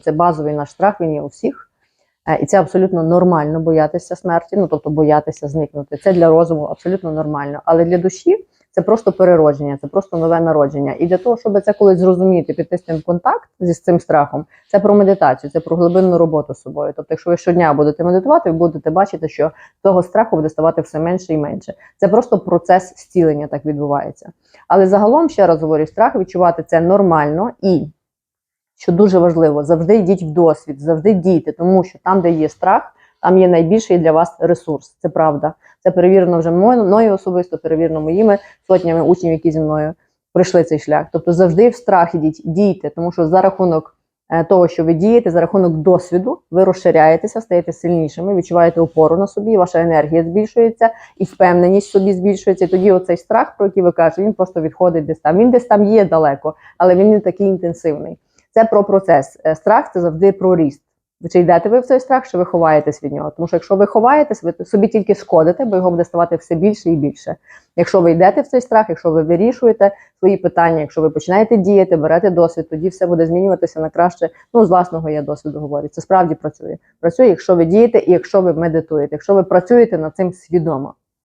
Це базовий наш страх, він є у всіх. Е, І це абсолютно нормально боятися смерті, ну тобто боятися зникнути. Це для розуму абсолютно нормально. Але для душі це просто переродження, це просто нове народження. І для того, щоб це колись зрозуміти, піти з цим контакт зі цим страхом, це про медитацію, це про глибинну роботу з собою. Тобто, якщо ви щодня будете медитувати, ви будете бачити, що того страху буде ставати все менше і менше. Це просто процес зцілення так відбувається. Але загалом, ще раз говорю, страх відчувати це нормально і що дуже важливо, завжди йдіть в досвід, завжди дійте, тому що там, де є страх, там є найбільший для вас ресурс. Це правда. Це перевірено вже мною, особисто, перевірено моїми сотнями учнів, які зі мною пройшли цей шлях. Тобто завжди в страх ідіть, дійте, тому що за рахунок е, того, що ви дієте, за рахунок досвіду, ви розширяєтеся, стаєте сильнішими, відчуваєте опору на собі, ваша енергія збільшується і впевненість собі збільшується. І тоді оцей страх, про який ви кажете, він просто відходить десь там. Він десь там є далеко, але він не такий інтенсивний. Це про процес. Е, Страх це завжди про ріст. Чи йдете ви в цей страх, чи ви ховаєтесь від нього? Тому що якщо ви ховаєтесь, ви собі тільки шкодите, бо його буде ставати все більше і більше. Якщо ви йдете в цей страх, якщо ви вирішуєте свої питання, якщо ви починаєте діяти, берете досвід, тоді все буде змінюватися на краще. Ну, з власного я досвіду говорю. Це справді працює. Працює, якщо ви дієте і якщо ви медитуєте, якщо ви працюєте над цим свідомо.